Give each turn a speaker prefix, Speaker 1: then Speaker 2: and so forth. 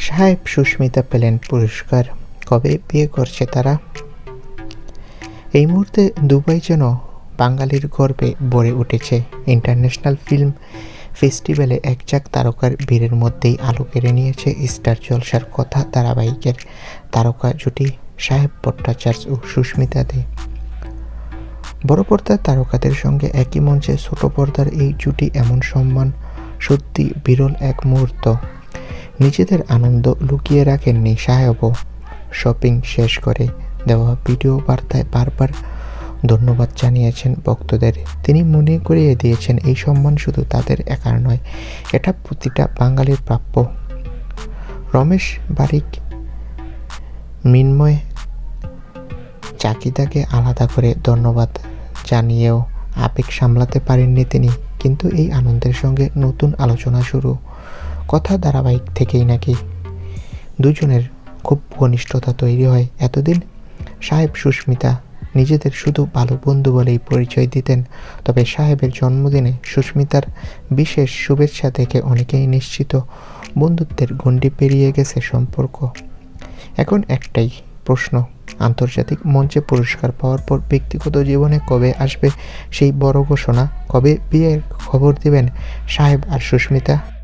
Speaker 1: সাহেব সুস্মিতা পেলেন পুরস্কার। কবে বিয়ে করছে তারা? এই মুহূর্তে দুবাই যেন বাঙালির গর্বে ভরে উঠেছে। ইন্টারন্যাশনাল ফিল্ম ফেস্টিভ্যালে একজাক তারকার ভিড়ের মধ্যেই আলো কেড়ে নিয়েছে স্টার জলসার কথা ধারাবাহিকের তারকা জুটি সাহেব ভট্টাচার্য ও সুস্মিতা দে। বড় পর্দার তারকাদের সঙ্গে একই মঞ্চে ছোট পর্দার এই জুটি এমন সম্মান সত্যি বিরল এক মুহূর্ত। নিজেদের আনন্দ লুকিয়ে রাখেননি সাহেবও। শপিং শেষ করে দেওয়া ভিডিও বার্তায় বারবার ধন্যবাদ জানিয়েছেন ভক্তদের। তিনি মনে করিয়ে দিয়েছেন, এই সম্মান শুধু তাদের একার নয়, এটা প্রতিটা বাঙালির প্রাপ্য। রমেশ বারিক মিন্ময় চাকিদাকে আলাদা করে ধন্যবাদ জানিয়েও আবেগ সামলাতে পারেননি তিনি। কিন্তু এই আনন্দের সঙ্গে নতুন আলোচনা শুরু কথা ধারাবাহিক থেকেই নাকি দুজনের খুব ঘনিষ্ঠতা তৈরি হয়। এতদিন সাহেব সুস্মিতা নিজেদের শুধু ভালো বন্ধু বলেই পরিচয় দিতেন, তবে সাহেবের জন্মদিনে সুস্মিতার বিশেষ শুভেচ্ছা থেকে অনেকেই নিশ্চিত বন্ধুত্বের গণ্ডি পেরিয়ে গেছে সম্পর্ক। এখন একটাই প্রশ্ন, আন্তর্জাতিক মঞ্চে পুরস্কার পাওয়ার পর ব্যক্তিগত জীবনে কবে আসবে সেই বড় ঘোষণা? কবে বিয়ের খবর দিবেন সাহেব আর সুস্মিতা?